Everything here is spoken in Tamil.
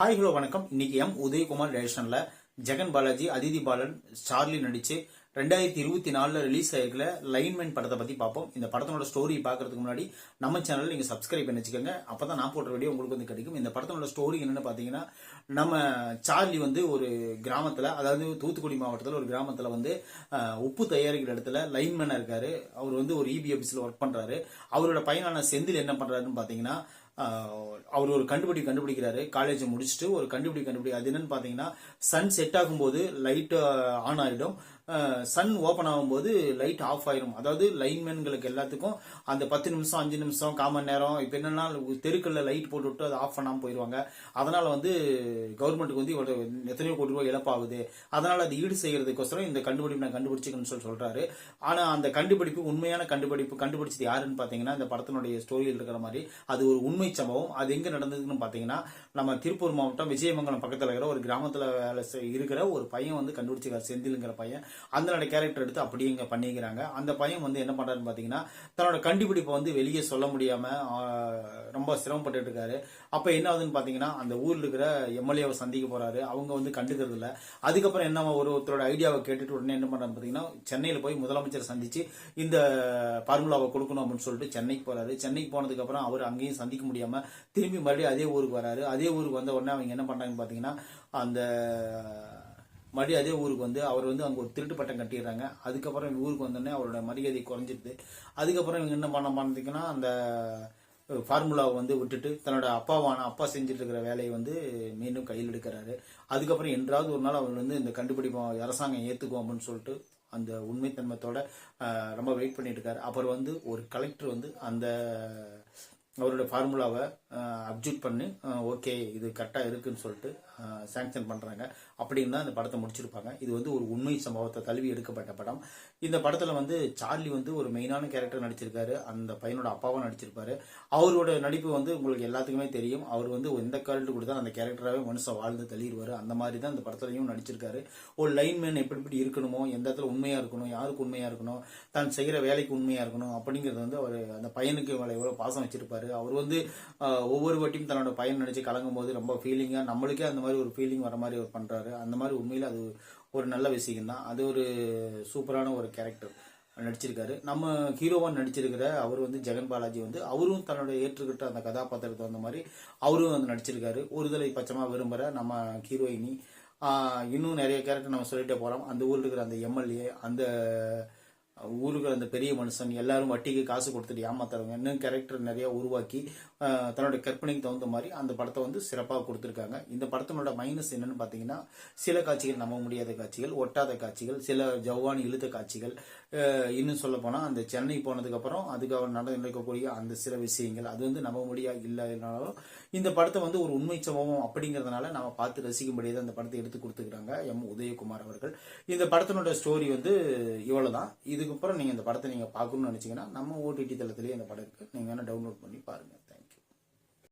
ஹாய் ஹலோ வணக்கம். இன்னைக்கு எம் உதயகுமார் டைரக்ஷன்ல ஜெகன் பாலாஜி அதிதி பாலன் சார்லி நடிச்சு ரெண்டாயிரத்தி இருபத்தி நாலுல ரிலீஸ் ஆயிருக்கிற லைன்மேன் படத்தை பத்தி பார்ப்போம். இந்த படத்தோட ஸ்டோரி பார்க்கறதுக்கு முன்னாடி நம்ம சேனல் நீங்க சப்ஸ்கிரைப் பண்ணி வச்சுக்கோங்க அப்பதான் நான் போடுற வீடியோ உங்களுக்கு வந்து கிடைக்கும். இந்த படத்தோட ஸ்டோரி என்னன்னு பாத்தீங்கன்னா நம்ம சார்லி வந்து ஒரு கிராமத்துல அதாவது தூத்துக்குடி மாவட்டத்தில் ஒரு கிராமத்துல வந்து உப்பு தயாரிக்கிற இடத்துல லைன்மேனா இருக்காரு. அவர் வந்து ஒரு இபி ஆபீஸ்ல ஒர்க் பண்றாரு. அவரோட பையனான செந்தில் என்ன பண்றாருன்னு பாத்தீங்கன்னா அவர் ஒரு கண்டுபிடி கண்டுபிடிக்கிறாரு. காலேஜ் முடிச்சுட்டு ஒரு கண்டுபிடி கண்டுபிடி அது என்னன்னு பாத்தீங்கன்னா சன் செட் ஆகும்போது லைட் ஆன் ஆயிடும். சன் ஓபன் ஆகும்போது லைட் ஆஃப் ஆயிரும். அதாவது லைன்மேன்களுக்கு எல்லாத்துக்கும் அந்த பத்து நிமிஷம் அஞ்சு நிமிஷம் காமன் நேரம் இப்ப என்னன்னா தெருக்கல்ல லைட் போட்டு விட்டு அது ஆஃப் பண்ணாம போயிருவாங்க. அதனால வந்து கவர்மெண்ட்டுக்கு வந்து இவ்வளவு எத்தனையோ கோடி ரூபாய் இழப்பாகுது. அதனால அது ஈடு செய்யறதுக்கோசரம் இந்த கண்டுபிடிப்பு நான் கண்டுபிடிச்சிக்கன்னு சொல்லி சொல்றாரு. ஆனா அந்த கண்டுபிடிப்பு உண்மையான கண்டுபிடிப்பு கண்டுபிடிச்சது யாருன்னு பாத்தீங்கன்னா இந்த படத்தினுடைய ஸ்டோரியில் இருக்கிற மாதிரி அது ஒரு உண்மை சம்பவம் அது எங்க நடந்ததுன்னு பாத்தீங்கன்னா நம்ம திருப்பூர் மாவட்டம் விஜயமங்கலம் பக்கத்துல இருக்கிற ஒரு கிராமத்துல வேலை செய்- இருக்கிற ஒரு பையன் வந்து கண்டுபிடிச்சிருக்காரு செந்திலுங்கிற பையன். அந்த கேரக்டர் எடுத்து அப்படியே இங்க பண்ணிக்கிறாங்க. அந்த பையன் வந்து என்ன பண்றாருன்னு பாத்தீங்கன்னா தன்னோட கண்டுபிடிப்பை வந்து வெளியே சொல்ல முடியாம ரொம்ப சிரமப்பட்டு இருக்காரு. அப்ப என்ன ஆகுதுன்னு பாத்தீங்கன்னா அந்த ஊர்ல இருக்கிற எம்எல்ஏவை சந்திக்க போறாரு. அவங்க வந்து கண்டுக்கிறது இல்ல. அதுக்கப்புறம் என்ன ஒரு ஒருத்தரோட ஐடியாவை கேட்டுட்டு உடனே என்ன பண்றாரு பாத்தீங்கன்னா சென்னையில போய் முதலமைச்சர் சந்திச்சு இந்த ஃபார்முலாவை கொடுக்கணும் அப்படின்னு சொல்லிட்டு சென்னைக்கு போறாரு. சென்னைக்கு போனதுக்கு அப்புறம் அவர் அங்கேயும் சந்திக்க முடியாமல் திரும்பி மறுபடியும் அதே ஊருக்கு வராரு. அதே ஊருக்கு வந்த உடனே அவங்க என்ன பண்றாங்கன்னு பார்த்தீங்கன்னா அந்த மறுபடியும் அதே ஊருக்கு வந்து அவர் வந்து அங்கே ஒரு திருட்டு பட்டம் கட்டிடுறாங்க. அதுக்கப்புறம் ஊருக்கு வந்தோடனே அவரோட மரியாதை குறைஞ்சிருது அதுக்கப்புறம் இவங்க என்ன பண்ண பண்ணதுக்குன்னா அந்த ஃபார்முலாவை வந்து விட்டுட்டு தன்னோட அப்பாவான அப்பா செஞ்சுட்டு இருக்கிற வேலையை வந்து மீண்டும் கையில் எடுக்கிறாரு. அதுக்கப்புறம் என்றாவது ஒரு நாள் அவர் வந்து இந்த கண்டுபிடிப்போம் அரசாங்கம் ஏத்துக்கும் அப்படின்னு சொல்லிட்டு அந்த உண்மைத்தன்மத்தோட ரொம்ப வெயிட் பண்ணிட்டு இருக்காரு. அப்புறம் வந்து ஒரு கலெக்டர் வந்து அந்த அவருடைய ஃபார்முலாவை அப்ஜெக்ட் பண்ணி ஓகே இது கரெக்டாக இருக்குன்னு சொல்லிட்டு சாங்ஷன் பண்ணுறாங்க அப்படின்னு தான் இந்த படத்தை முடிச்சிருப்பாங்க. இது வந்து ஒரு உண்மை சம்பவத்தை தழுவி எடுக்கப்பட்ட படம். இந்த படத்தில் வந்து சார்லி வந்து ஒரு மெயினான கேரக்டர் நடிச்சிருக்காரு. அந்த பையனோட அப்பாவும் நடிச்சிருப்பாரு. அவரோட நடிப்பு வந்து உங்களுக்கு எல்லாத்துக்குமே தெரியும். அவர் வந்து எந்த கேரக்டர் கொடுத்தா அந்த கேரக்டராகவே மனுஷன் வாழ்ந்து தள்ளிடுவார். அந்த மாதிரி தான் இந்த படத்துலையும் நடிச்சிருக்காரு. ஒரு லைன்மேன் எப்படி எப்படி இருக்கணுமோ எந்த இடத்துல உண்மையாக இருக்கணும் யாருக்கு உண்மையாக இருக்கணும் தான் செய்கிற வேலைக்கு உண்மையாக இருக்கணும் அப்படிங்கிறது வந்து அவர் அந்த பையனுக்கு எவ்வளோ பாசம் வச்சிருப்பாரு. அவர் வந்து ஒவ்வொரு வாட்டியும் தன்னோட பையன் நினைச்சு கலங்கும் போது ரொம்ப ஃபீலிங்காக நம்மளுக்கே அந்த மாதிரி ஒரு ஃபீலிங் வர மாதிரி அவர் பண்ணுறாரு அந்த மாதிரி உண்மையில் அது ஒரு நல்ல விஷயம் தான். அது ஒரு சூப்பரான ஒரு கேரக்டர் நடிச்சிருக்காரு. நம்ம ஹீரோவாக நடிச்சிருக்கிற அவர் வந்து ஜெகன் பாலாஜி வந்து அவரும் தன்னோட ஏற்றுக்கிட்ட அந்த கதாபாத்திரத்தை வந்த மாதிரி அவரும் வந்து நடிச்சிருக்காரு. ஒருதலை பட்சமாக விரும்புகிற நம்ம ஹீரோயினி இன்னும் நிறைய கேரக்டர் நம்ம சொல்லிட்டே போகிறோம் அந்த ஊரில் இருக்கிற அந்த எம்எல்ஏ அந்த ஊருக்கு அந்த பெரிய மனுஷன் எல்லாரும் வட்டிக்கு காசு கொடுத்துட்டு ஏமாத்துறவங்க இன்னும் கேரக்டர் நிறைய உருவாக்கி தன்னோட கற்பனைக்கு தகுந்த மாதிரி அந்த படத்தை வந்து சிறப்பாக கொடுத்துருக்காங்க. இந்த படத்தினோட மைனஸ் என்னன்னு பார்த்தீங்கன்னா சில காட்சிகள் நம்ப முடியாத காட்சிகள் ஒட்டாத காட்சிகள் சில ஜவ்வான் இழுத்த காட்சிகள் இன்னும் சொல்ல போனால் அந்த சென்னை போனதுக்கப்புறம் அதுக்கு அவர் நடந்திருக்கக்கூடிய அந்த சில விஷயங்கள். அது வந்து நம்ப முடியா இல்லைனாலும் இந்த படத்தை வந்து ஒரு உண்மை சம்பவம் அப்படிங்கிறதுனால நம்ம பார்த்து ரசிக்கும்படியாக அந்த படத்தை எடுத்து கொடுத்துக்கிறாங்க எம். உதயகுமார் அவர்கள். இந்த படத்தினோட ஸ்டோரி வந்து இவ்வளவுதான். அதுக்கப்புறம் நீங்கள் இந்த படத்தை நீங்கள் பார்க்கணும்னு நினச்சிங்கன்னா நம்ம ஓடிடி தளத்திலேயே இந்த படத்துக்கு நீங்கள் வேணால் டவுன்லோட் பண்ணி பாருங்க.